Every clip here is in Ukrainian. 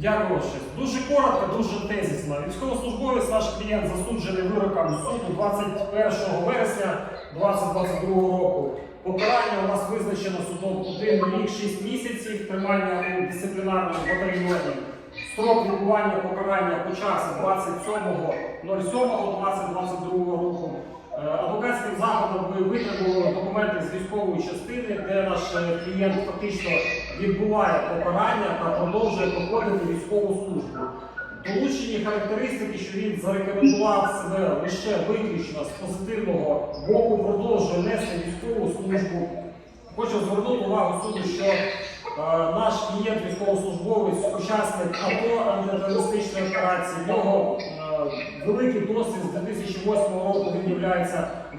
Дякую ще. Дуже коротко, дуже тезісно. Військовослужбовець наш клієнт засуджений вироком суду 21 вересня 2022 року. Покарання у нас визначено судом 1 рік 6 місяців тримання у дисциплінарному батальйоні. Строк відбування покарання почався 27.07.2022 року. Адвокатським заходом ви витребували документи з військової частини, де наш е, клієнт фактично відбуває покарання та продовжує проходити військову службу. Долучені характеристики, що він зарекомендував себе лише виключно з позитивного боку, продовжує нести військову службу. Хочу звернути увагу суду, що е, наш клієнт військовослужбовець, учасник АТО антитерористичної операції, в нього е, великий досвід з 2008 року він є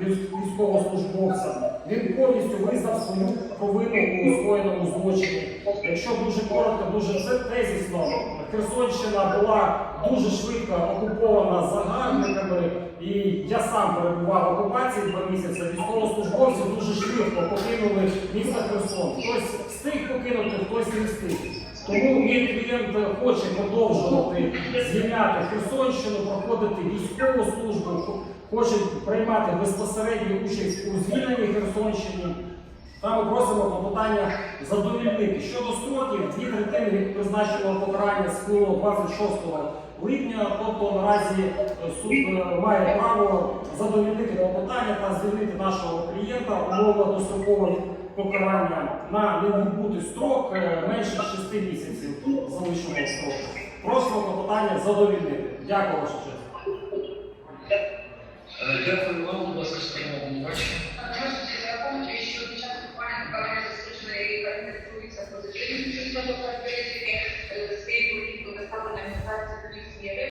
військовослужбовцем. Він повністю визнав свою провину у скоєному злочині. Якщо дуже коротко, дуже це тезісно, Херсонщина була дуже швидко окупована загарбниками, і я сам перебував в окупації два місяці. Військовослужбовці дуже швидко покинули місто Херсон. Хтось встиг покинути, хтось не встиг. Тому мій клієнт хоче продовжувати звільняти Херсонщину, проходити військову службу, хоче приймати безпосередню участь у звільненні Херсонщини. Та ми просимо клопотання задовільнити. Щодо строків, дві третини від призначеного покарання сплило 26 липня, тобто наразі е, суд е, має право задовільнити клопотання та звільнити нашого клієнта умова дострокового покарання на невідбутий строк е, менше 6 місяців Тут залишимо строку. Просимо клопотання задовільнити. Дякую, ваша честь. Е, Дякую вам, будь ласка.